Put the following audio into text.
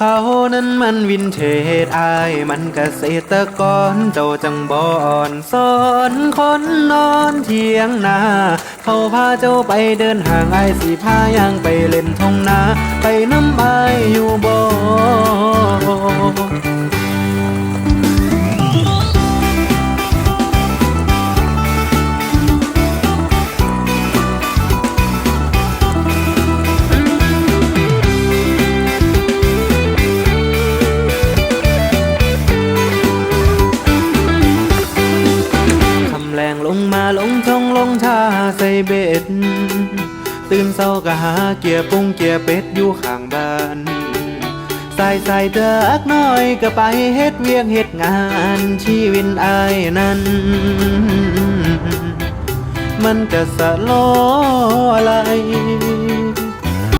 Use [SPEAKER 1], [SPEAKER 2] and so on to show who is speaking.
[SPEAKER 1] เขานั้นมันวินเทจอายมันเกษตรกรเจ้าจังบอนสอนคนนอนเทียงนาเขาพาเจ้าไปเดินห่างไอายสิพายางไปเล่นทงนา ไปน้ำไออยู่บ่ ลงมาลงทงลงท่าใส่เบ็ด ตื่นเศร้าก็หาเกียร์ปุ้งเกียร์เป็ดอยู่ข้างบ้านใส่ใส่เดือกน้อยก็ไปเฮ็ดเวียงเฮ็ดงานชีวิตอายนั้น มันก็สะโลอะไร